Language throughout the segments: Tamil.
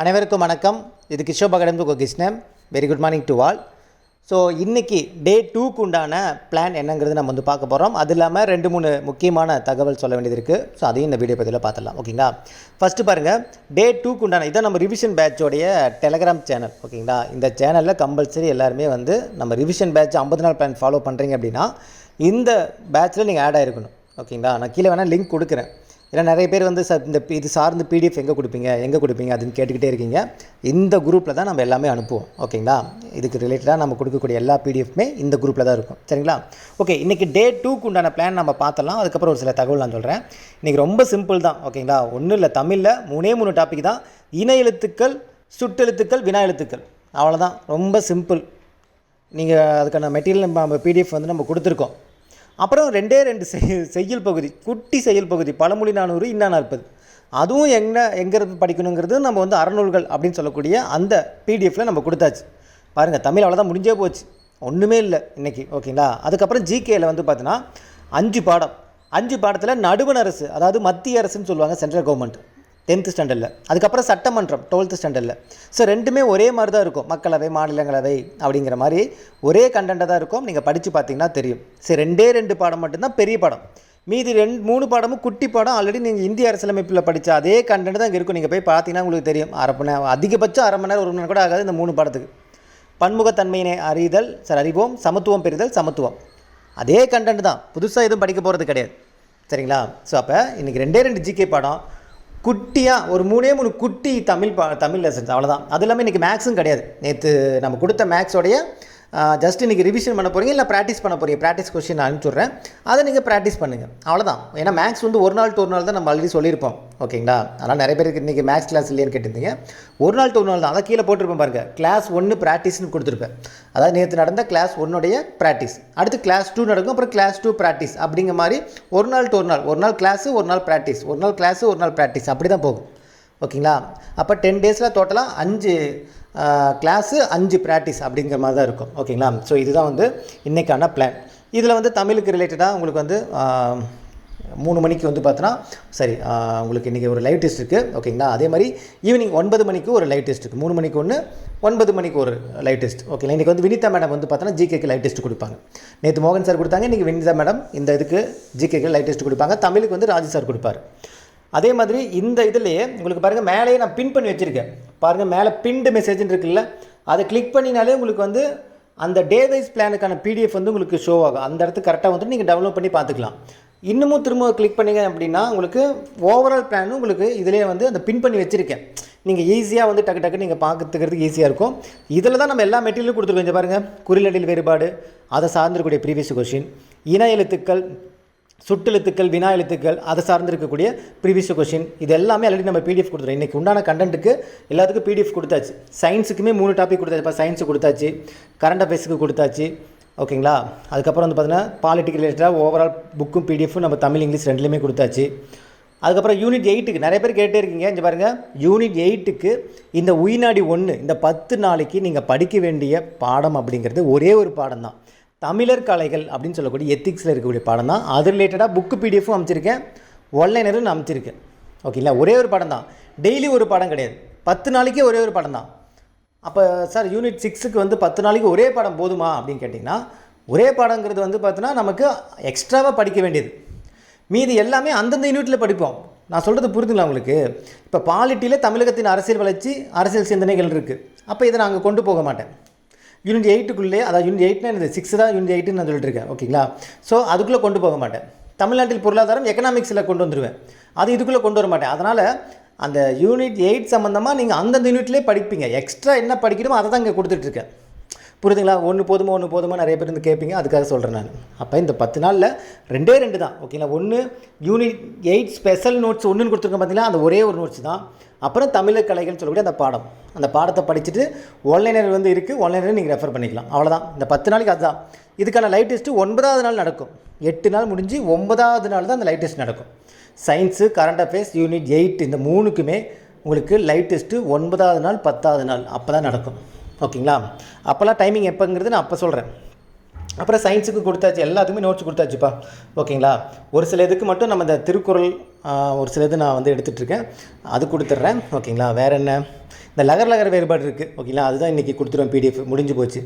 அனைவருக்கும் வணக்கம். இது கிஷோப் academy Krishnan very good morning to all so இன்றைக்கி டே டூக்கு உண்டான பிளான் என்னங்கிறது நம்ம வந்து பார்க்க போகிறோம் அது இல்லாமல் ரெண்டு மூணு முக்கியமான தகவல் சொல்ல வேண்டியது இருக்குது ஸோ அதையும் இந்த வீடியோ பதிவில் பார்த்துடலாம். ஓகேங்களா ஃபஸ்ட்டு பாருங்கள் டே டூக்கு உண்டான இதான் நம்ம ரிவிஷன் பேட்சோடைய டெலகிராம் சேனல் ஓகேங்களா இந்த சேனலில் கம்பல்சரி எல்லாருமே வந்து நம்ம ரிவிஷன் பேட்ச் ஐம்பது நாள் பிளான் ஃபாலோ பண்ணுறீங்க அப்படின்னா இந்த பேட்ச்சில் நீங்கள் ஆட் ஆகிருக்கணும் ஓகேங்களா நான் கீழே வேணால் லிங்க் கொடுக்குறேன். ஏன்னா நிறைய பேர் வந்து சார் இந்த இது சார்ந்து பிடிஎஃப் எங்கே கொடுப்பீங்க? எங்கே கொடுப்பீங்க? அதுன்னு கேட்டுக்கிட்டே இருக்கீங்க. இந்த குரூப்பில் தான் நம்ம எல்லாமே அனுப்புவோம். ஓகேங்களா இதுக்கு ரிலேட்டடாக நம்ம கொடுக்கக்கூடிய எல்லா பிடிஎஃப்மே இந்த குரூப்பில் தான் இருக்கும். சரிங்களா? ஓகே இன்றைக்கி டே டூக்கு உண்டான பிளான் நம்ம பார்த்தலாம் அதுக்கப்புறம் ஒரு சில தகவல் நான் சொல்கிறேன் இன்றைக்கி ரொம்ப சிம்பிள் தான். ஓகேங்களா ஒன்றும் இல்லை தமிழில் மூணே மூணு டாபிக் தான். இன எழுத்துக்கள் சுட்டெழுத்துக்கள் வினா எழுத்துக்கள். அவ்வளோதான் ரொம்ப சிம்பிள் நீங்கள் அதுக்கான மெட்டீரியல் நம்ம பிடிஎஃப் வந்து நம்ம கொடுத்துருக்கோம். அப்புறம் ரெண்டே ரெண்டு செய் செய்யுள் பகுதி குட்டி செய்யுள் பகுதி பழமொழி நானூறு இன்னா நாற்பது. அதுவும் எங்கே எங்கே இருந்து படிக்கணுங்கிறது நம்ம வந்து அறநூல்கள் அப்படின்னு சொல்லக்கூடிய அந்த பிடிஎஃப்பில் நம்ம கொடுத்தாச்சு. பாருங்கள் தமிழ் அவ்வளோதான் முடிஞ்சே போச்சு. ஒன்றுமே இல்லை இன்றைக்கி ஓகேங்களா? அதுக்கப்புறம் ஜிகேயில் வந்து பார்த்தீங்கன்னா அஞ்சு பாடம். அஞ்சு பாடத்தில் நடுவண் அரசு அதாவது மத்திய அரசுன்னு சொல்லுவாங்க சென்ட்ரல் கவர்மெண்ட் டென்த்து ஸ்டாண்டர்டில் அதுக்கப்புறம் சட்டமன்றம் டுவெல்த்து ஸ்டாண்டர்டில் ஸோ ரெண்டுமே ஒரே மாதிரி தான் இருக்கும். மக்களவை மாநிலங்களவை அப்படிங்கிற மாதிரி ஒரே கண்டென்ட்டாக தான் இருக்கும். நீங்கள் படித்து பார்த்தீங்கன்னா தெரியும். சரி ரெண்டே ரெண்டு பாடம் மட்டும்தான் பெரிய பாடம். மீதி ரெண்டு மூணு பாடமும் குட்டி பாடம். ஆல்ரெடி நீங்கள் இந்திய அரசியலமைப்பில் படித்த அதே கண்டென்ட் தான் இங்கே இருக்கும். நீங்கள் போய் பார்த்தீங்கன்னா உங்களுக்கு தெரியும். அரை மணி நேரம் அதிகபட்சம் அரை மணி நேரம் ஒரு மணி நேரம் கூட ஆகாது இந்த மூணு பாடத்துக்கு. பன்முகத்தன்மையினை அறிதல் சார் அறிவோம் சமத்துவம் பெறுதல் சமத்துவம். அதே கண்டென்ட் தான். புதுசாக எதுவும் படிக்க போகிறது கிடையாது. சரிங்களா? ஸோ அப்போ இன்றைக்கி ரெண்டே ரெண்டு ஜிகே பாடம். குட்டியாக ஒரு மூணே மூணு குட்டி தமிழ் பா தமிழ் லெசன்ஸ் அவ்வளோதான் அது இல்லாமல் இன்றைக்கி மேக்ஸும் கிடையாது. நேற்று நம்ம கொடுத்த மேக்ஸோடைய ஜஸ்ட் இன்றைக்கி ரிவிஷன் பண்ண போகிறீங்க இல்லை ப்ராக்டிஸ் பண்ண போகிறீங்க ப்ராக்டிஸ் கொஸ்டின் நான் அனுப்பிச்சுட்றேன். அதை நீங்கள் ப்ராக்டிஸ் பண்ணுங்கள் அவ்வளோதான் ஏன்னா மேக்ஸ் வந்து ஒரு நாள் டூ நாள் தான் நம்ம ஆல்ரெடி சொல்லியிருப்போம். ஓகேங்களா? அதனால் நிறைய பேருக்கு இன்றைக்கி மேக்ஸ் கிளாஸ் இல்லையான்னு கேட்டிருந்தீங்க. ஒரு நாள் டூ நாள் தான். அதை கீழே போட்டிருப்பேன் பாருங்கள் கிளாஸ் ஒன்று ப்ராக்டிஸ்னு கொடுத்துருப்பேன். அதாவது நேற்று நடந்த கிளாஸ் ஒன்னுடைய ப்ராக்டிஸ் அடுத்து கிளாஸ் டூ நடக்கும். அப்புறம் கிளாஸ் டூ ப்ராக்டிஸ் அப்படிங்கிற மாதிரி ஒரு நாள் டூ ஒரு நாள். ஒரு நாள் கிளாஸு ஒரு நாள் ப்ராக்டிஸ் ஒரு நாள் கிளாஸு ஒரு நாள் ப்ராக்டிஸ் அப்படி தான் போகும். ஓகேங்களா? அப்போ டென் டேஸில் டோட்டலாக அஞ்சு கிளாஸு அஞ்சு ப்ராக்டிஸ் அப்படிங்கிற மாதிரி தான் இருக்கும். ஓகேங்களா ஸோ இதுதான் வந்து இன்றைக்கான பிளான் இதில் வந்து தமிழுக்கு ரிலேட்டடாக உங்களுக்கு வந்து மூணு மணிக்கு வந்து பார்த்தோன்னா சரி உங்களுக்கு இன்றைக்கி ஒரு லைவ் டெஸ்ட் இருக்குது ஓகேங்களா அதே மாதிரி ஈவினிங் ஒன்பது மணிக்கு ஒரு லைவ் டெஸ்ட் இருக்குது மூணு மணிக்கு ஒன்று ஒன்பது மணிக்கு ஒரு லைவ் டெஸ்ட் ஓகேங்களா இன்றைக்கி வந்து வினிதா மேடம் வந்து பார்த்தோன்னா ஜிகேக்கு லைவ் டெஸ்ட் கொடுப்பாங்க. நேற்று மோகன் சார் கொடுத்தாங்க இன்றைக்கி வினிதா மேடம் இந்த இதுக்கு ஜிகேக்கு லைவ் டெஸ்ட் கொடுப்பாங்க. தமிழுக்கு வந்து ராஜு சார் கொடுப்பார். அதே மாதிரி இந்த இதுலேயே உங்களுக்கு பாருங்கள் மேலேயே நான் பின் பண்ணி வச்சுருக்கேன். பாருங்கள் மேலே பின்டு மெசேஜ்னு இருக்குல்ல அதை கிளிக் பண்ணினாலே உங்களுக்கு வந்து அந்த டே வைஸ் பிளானுக்கான பிடிஎஃப் வந்து உங்களுக்கு ஷோ ஆகும். அந்த இடத்துக்கு கரெக்டாக வந்துட்டு நீங்கள் டவுன்லோட் பண்ணி பார்த்துக்கலாம். இன்னமும் திரும்ப கிளிக் பண்ணிங்க அப்படின்னா உங்களுக்கு ஓவரால் பிளான் உங்களுக்கு இதிலே வந்து அந்த பின் பண்ணி வச்சுருக்கேன். நீங்கள் ஈஸியாக வந்து டக்கு டக்கு நீங்கள் பார்த்துக்கிறதுக்கு ஈஸியாக இருக்கும். இதில் தான் நம்ம எல்லா மெட்டீரியலும் கொடுத்துருக்கோம். இங்கே பாருங்கள் குறிலடில் வேறுபாடு அதை சார்ந்திருக்கக்கூடிய ப்ரீவியஸ் கொஷின் இன எழுத்துக்கள் சுட்டெழுத்துக்கள் வினா எழுத்துக்கள் அதை சார்ந்திருக்கக்கூடிய ப்ரீவியஸ் கொஷின் இது எல்லாமே ஆல்ரெடி நம்ம பிடிஎஃப் கொடுத்துருவோம் இன்றைக்கி உண்டான கண்டென்ட்டுக்கு எல்லாத்துக்கும் பிடிஎஃப் கொடுத்தாச்சு. சயின்ஸுக்குமே மூணு டாபிக் கொடுத்தாச்சு. இப்போ சயின்ஸு கொடுத்தாச்சு. கரண்ட் அஃபேர்ஸுக்கு கொடுத்தாச்சு. ஓகேங்களா அதுக்கப்புறம் வந்து பார்த்தீங்கன்னா பாலிட்டிக் ரிலேட்டடாக ஓவரால் புக்கும் பிடிஎஃப்பும் நம்ம தமிழ் இங்கிலீஷ் ரெண்டுலேயுமே கொடுத்தாச்சு. அதுக்கப்புறம் யூனிட் எயிட்டுக்கு நிறைய பேர் கேட்டே இருக்கீங்க. இங்கே பாருங்கள் யூனிட் எயிட்டுக்கு இந்த உயினாடி ஒன்று இந்த பத்து நாளைக்கு நீங்கள் படிக்க வேண்டிய பாடம் அப்படிங்கிறது ஒரே ஒரு பாடம் தான் தமிழர் கலைகள் அப்படின்னு சொல்லக்கூடிய எத்திக்ஸில் இருக்கக்கூடிய பாடம் தான் அது ரிலேட்டடாக புக்கு பிடிஎஃப்பும் அமைச்சிருக்கேன். ஒன்லைனரும் நான் அமைச்சிருக்கேன். ஓகேங்களா ஒரே ஒரு பாடம் தான் டெய்லி ஒரு பாடம் கிடையாது. பத்து நாளைக்கே ஒரே ஒரு பாடம் தான் அப்போ சார் யூனிட் சிக்ஸுக்கு வந்து பத்து நாளைக்கு ஒரே பாடம் போதுமா அப்படின்னு கேட்டிங்கன்னா ஒரே பாடங்கிறது வந்து பார்த்தோன்னா நமக்கு எக்ஸ்ட்ராவாக படிக்க வேண்டியது. மீதி எல்லாமே அந்தந்த யூனிட்டில் படிப்போம். நான் சொல்கிறது புரிதுங்களா உங்களுக்கு? இப்போ பாலிட்டியில் தமிழகத்தின் அரசியல் வளர்ச்சி அரசியல் சிந்தனைகள் இருக்குது அப்போ இதை நான் அங்கே கொண்டு போக மாட்டேன். யூனிட் எயிட்டுக்குள்ளே அதாவது யூனிட் எயிட்னா இந்த சிக்ஸ் தான் யூனிட் எயிட்டுன்னு நான் சொல்லிட்டு இருக்கேன் ஓகேங்களா? ஸோ அதுக்குள்ளே கொண்டு போக மாட்டேன். தமிழ்நாட்டில் பொருளாதாரம் எக்கனாமிக்ஸில் கொண்டு வந்துடுவேன் அது இதுக்குள்ளே கொண்டு வர மாட்டேன். அதனால் அந்த யூனிட் எயிட் சம்மந்தமாக நீங்கள் அந்தந்த யூனிட்லேயே படிப்பீங்க. எக்ஸ்ட்ரா என்ன படிக்கணுமோ அதை தான் இங்கே கொடுத்துட்ருக்கேன் புரியுதுங்களா? ஒன்று போதுமா ஒன்று போதுமா நிறைய பேர் வந்து கேட்பீங்க. அதுக்காக சொல்கிறேன் நான். அப்போ இந்த பத்து நாளில் ரெண்டே ரெண்டு தான். ஓகேங்களா? ஒன்று யூனிட் எயிட் ஸ்பெஷல் நோட்ஸ் ஒன்றுன்னு கொடுத்துருக்கோம் பார்த்தீங்கன்னா அந்த ஒரே ஒரு நோட்ஸ் தான். அப்புறம் தமிழர் கலைகள்னு சொல்லக்கூடிய அந்த பாடம். அந்த பாடத்தை படிச்சுட்டு ஒன்லைனர் வந்து இருக்குது ஒன்லைனர் நீங்கள் ரெஃபர் பண்ணிக்கலாம். அவ்வளோதான் இந்த பத்து நாளைக்கு அதுதான். இதுக்கான லைட் டெஸ்ட்டு ஒன்பதாவது நாள் நடக்கும். எட்டு நாள் முடிஞ்சு ஒன்பதாவது நாள் தான் அந்த லைட் டெஸ்ட் நடக்கும். Science current affairs unit eight இந்த மூணுக்குமே உங்களுக்கு லைட் டெஸ்ட்டு ஒன்பதாவது நாள் பத்தாவது நாள் அப்போ தான் நடக்கும். ஓகேங்களா? அப்போல்லாம் டைமிங் எப்போங்கிறது நான் அப்போ சொல்கிறேன் அப்புறம் சயின்ஸுக்கு கொடுத்தாச்சு எல்லாத்துக்குமே நோட்ஸ் கொடுத்தாச்சுப்பா. ஓகேங்களா? ஒரு சில இதுக்கு மட்டும் நம்ம இந்த திருக்குறள் ஒரு சில இது நான் வந்து எடுத்துகிட்ருக்கேன் அது கொடுத்துட்றேன். ஓகேங்களா? வேறு என்ன? இந்த லகர் லகர் வேறுபாடு இருக்குது ஓகேங்களா? அதுதான் இன்றைக்கி கொடுத்துருவோம் பிடிஎஃப் முடிஞ்சு போச்சு.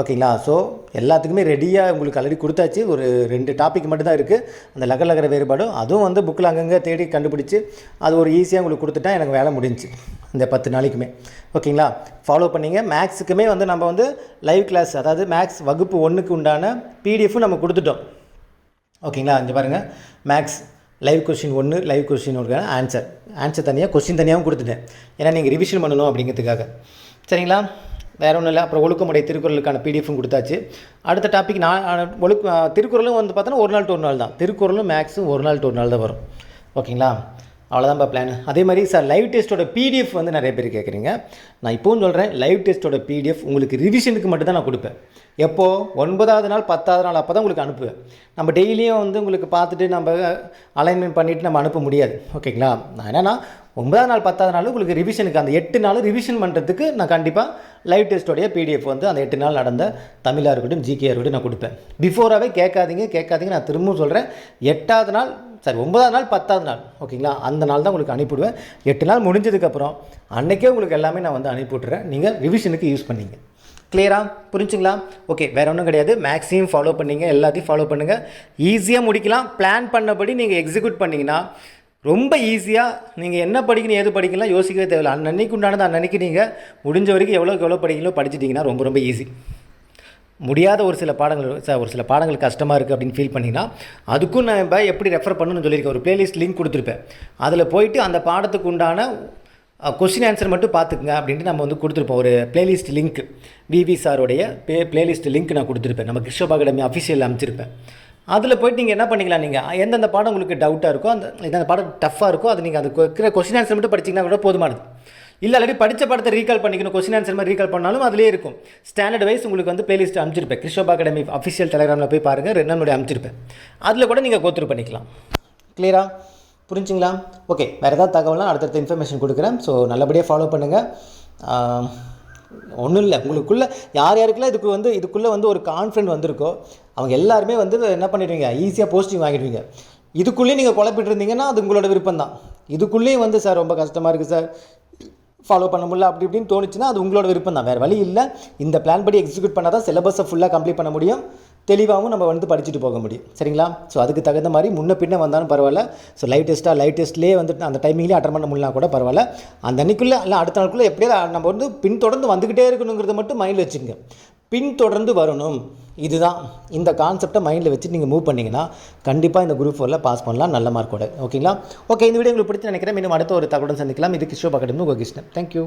ஓகேங்களா? ஸோ எல்லாத்துக்குமே ரெடியாக உங்களுக்கு ஆல்ரெடி கொடுத்தாச்சு. ஒரு ரெண்டு டாபிக் மட்டும்தான் இருக்குது அந்த லகர் லகர வேறுபாடும் அதுவும் வந்து புக்கில் அங்கங்கே தேடி கண்டுபிடிச்சி அது ஒரு ஈஸியாக உங்களுக்கு கொடுத்துட்டா எனக்கு வேலை முடிஞ்சுச்சு இந்த பத்து நாளைக்குமே. ஓகேங்களா? ஃபாலோ பண்ணிங்க. மேக்ஸுக்குமே வந்து நம்ம வந்து லைவ் கிளாஸ் அதாவது மேக்ஸ் வகுப்பு ஒன்றுக்கு உண்டான பிடிஎஃப்பும் நம்ம கொடுத்துட்டோம். ஓகேங்களா? இங்கே பாருங்கள் மேக்ஸ் லைவ் கொஷின் ஒன்று லைவ் கொஷின் ஒரு ஆன்சர் ஆன்சர் தனியாக கொஸ்டின் தனியாகவும் கொடுத்துட்டேன். ஏன்னா நீங்கள் ரிவிஷன் பண்ணணும் அப்படிங்கிறதுக்காக. சரிங்களா? வேற ஒன்றும் இல்லை. அப்புறம் ஒழுக்கமுடைய திருக்குறளுக்கான பிடிஎஃப்பும் கொடுத்தாச்சு. அடுத்த டாபிக் நான் ஒழுக்க திருக்குறளும் வந்து பார்த்தோன்னா ஒரு நாள் டு ஒரு நாள் தான். திருக்குறளும் மேக்ஸும் ஒரு நாள் டு ஒரு நாள் தான் வரும். ஓகேங்களா? அவ்வளோதான்ப்பா பிளான் அதே மாதிரி சார் லைவ் டெஸ்ட்டோட பிடிஎஃப் வந்து நிறைய பேர் கேட்குறீங்க நான் இப்போவும் சொல்கிறேன் லைவ் டெஸ்ட்டோட பிடிஎஃப் உங்களுக்கு ரிவிஷனுக்கு மட்டும் தான் நான் கொடுப்பேன். எப்போது ஒன்பதாவது நாள் பத்தாவது நாள் அப்போ தான் உங்களுக்கு அனுப்புவேன். நம்ம டெய்லியும் வந்து உங்களுக்கு பார்த்துட்டு நம்ம அலைன்மெண்ட் பண்ணிவிட்டு நம்ம அனுப்ப முடியாது. ஓகேங்களா நான் என்னென்னா ஒன்பதாவது நாள் பத்தாவது நாள் உங்களுக்கு ரிவிஷனுக்கு அந்த எட்டு நாள் ரிவிஷன் பண்ணுறதுக்கு நான் கண்டிப்பாக லைவ் டெஸ்ட்டோடைய பிடிஎஃப் வந்து அந்த எட்டு நாள் நடந்த தமிழாக இருக்கட்டும் ஜிகே இருக்கட்டும் நான் கொடுப்பேன். பிஃபோராகவே கேட்காதீங்க கேட்காதீங்க நான் திரும்பவும் சொல்கிறேன் எட்டாவது நாள் சரி ஒன்பதாவது நாள் பத்தாவது நாள் ஓகேங்களா? அந்த நாள் தான் உங்களுக்கு அனுப்பிவிடுவேன். எட்டு நாள் முடிஞ்சதுக்கப்புறம் அன்றைக்கே உங்களுக்கு எல்லாமே நான் வந்து அனுப்பிவிட்றேன் நீங்கள் ரிவிஷனுக்கு யூஸ் பண்ணிங்க. கிளியராக புரிஞ்சுங்களா? ஓகே வேறு ஒன்றும் கிடையாது. மேக்ஸியும் ஃபாலோ பண்ணிங்க. எல்லாத்தையும் ஃபாலோ பண்ணுங்கள் ஈஸியாக முடிக்கலாம். பிளான் பண்ணபடி நீங்கள் எக்ஸிக்யூட் பண்ணிங்கன்னா ரொம்ப ஈஸியாக நீங்கள் என்ன படிக்கணும் ஏது படிக்கலாம் யோசிக்கவே தேவையில்லை. அன்னன்னைக்கு உண்டானது அன்னன்னைக்கு நீங்கள் முடிஞ்ச வரைக்கும் எவ்வளோக்கு எவ்வளோ படிக்கணும் படிச்சிட்டிங்கன்னா ரொம்ப ரொம்ப ஈஸி முடியாத ஒரு சில பாடங்கள் சார் ஒரு சில பாடங்கள் கஷ்டமாக இருக்குது அப்படின்னு ஃபீல் பண்ணிங்கன்னா அதுக்கும் நான் இப்போ எப்படி ரெஃபர் பண்ணணும்னு சொல்லியிருக்கேன். ஒரு பிளேலிஸ்ட் லிங்க் கொடுத்துருப்பேன். அதில் போயிட்டு அந்த பாடத்துக்கு உண்டான கொஸ்டின் ஆன்சர் மட்டும் பார்த்துக்குங்க அப்படின்ட்டு நம்ம வந்து கொடுத்துருப்போம். ஒரு பிளேலிஸ்ட் லிங்க் விவி சாரோடைய பே பிளேலிஸ்ட் லிங்க் நான் கொடுத்துருப்பேன். நம்ம கிருஷ்ணப் அகாடமி அஃபிஷியல் அமைச்சிருப்பேன் அதில் போயிட்டு நீங்கள் என்ன பண்ணிக்கலாம்? நீங்கள் எந்தெந்த பாடம் உங்களுக்கு டவுட்டாக இருக்கோ அந்த எந்தெந்த பாடம் டஃப்பாக இருக்கோ அது நீங்கள் அது கொஸ்டின் ஆன்சர் மட்டும் படிச்சிங்கன்னா கூட போதுமானது. இல்லை ஆல்ரெடி படித்த படத்தை ரீகால் பண்ணிக்கணும் கொஸ்டின் ஆன்சர் மாதிரி ரீகால் பண்ணாலும் அதிலே இருக்கும். ஸ்டாண்டர்ட் வைஸ் உங்களுக்கு வந்து பிளேலிஸ்ட் அமைச்சிருப்பேன். கிருஷ்ணபா அகாடமி அஃபிஷியல் டெலகிராமில் போய் பாருங்கள் ரெண்டு நாள் அமைச்சிருப்பேன். அதில் கூட நீங்கள் கோத்ரூ பண்ணிக்கலாம். கிளியரா புரிஞ்சுங்களா? ஓகே வேறு ஏதாவது தகவலாம் அடுத்தடுத்த இன்ஃபர்மேஷன் கொடுக்குறேன். ஸோ நல்லபடியாக ஃபாலோ பண்ணுங்கள் ஒன்றும் இல்லை. உங்களுக்குள்ளே யார் யாருக்கெல்லாம் இதுக்கு வந்து இதுக்குள்ளே வந்து ஒரு கான்ஃபிடென்ட் வந்திருக்கோ அவங்க எல்லாருமே வந்து என்ன பண்ணிடுவீங்க? ஈஸியாக போஸ்டிங் வாங்கிடுவீங்க. இதுக்குள்ளேயே நீங்கள் குழப்பிட்டு இருந்தீங்கன்னா அது உங்களோட விருப்பம் தான் இதுக்குள்ளேயும் வந்து சார் ரொம்ப கஷ்டமாக இருக்குது சார். ஃபாலோ பண்ண முடியல அப்படி இப்படின்னு தோணுச்சுன்னா அது உங்களோட விருப்பம் தான். வேறு வழி இல்லை. இந்த பிளான் படி எக்ஸிக்யூட் பண்ணால் தான் சிலபஸை ஃபுல்லாக கம்ப்ளீட் பண்ண முடியும். தெளிவாகவும் நம்ம வந்து படிச்சுட்டு போக முடியும். சரிங்களா? ஸோ அதுக்கு தகுந்த மாதிரி முன்ன பின்ன வந்தாலும் பரவாயில்ல. ஸோ லைவ் டெஸ்ட்டாக லைவ் டெஸ்ட்லேயே வந்துட்டு அந்த டைமிங்லேயே அட்டன் பண்ண முடியலாம் கூட பரவாயில்ல. அந்த அன்றைக்குள்ளே இல்லை அடுத்த நாளுக்குள்ளே எப்படியாவது நம்ம வந்து பின்தொடர்ந்து வந்துக்கிட்டே இருக்கணுங்கிறத மட்டும் மைண்டில் வச்சுங்க பின்தொடர்ந்து வரணும். இதுதான். இந்த கான்செப்டை மைண்டில் வச்சு நீங்கள் மூவ் பண்ணிங்கன்னா கண்டிப்பாக இந்த குரூப் ஃபோரில் பாஸ் பண்ணலாம். நல்ல மார்க்கோட ஓகேங்களா ஓகே இந்த வீடியோ உங்களுக்கு பிடிச்சி நினைக்கிறேன். மீண்டும் அடுத்த ஒரு தகவலுடன் சந்திக்கலாம். இது கிஷோ அகாடமி உங்கள் கிருஷ்ணன். தேங்க்யூ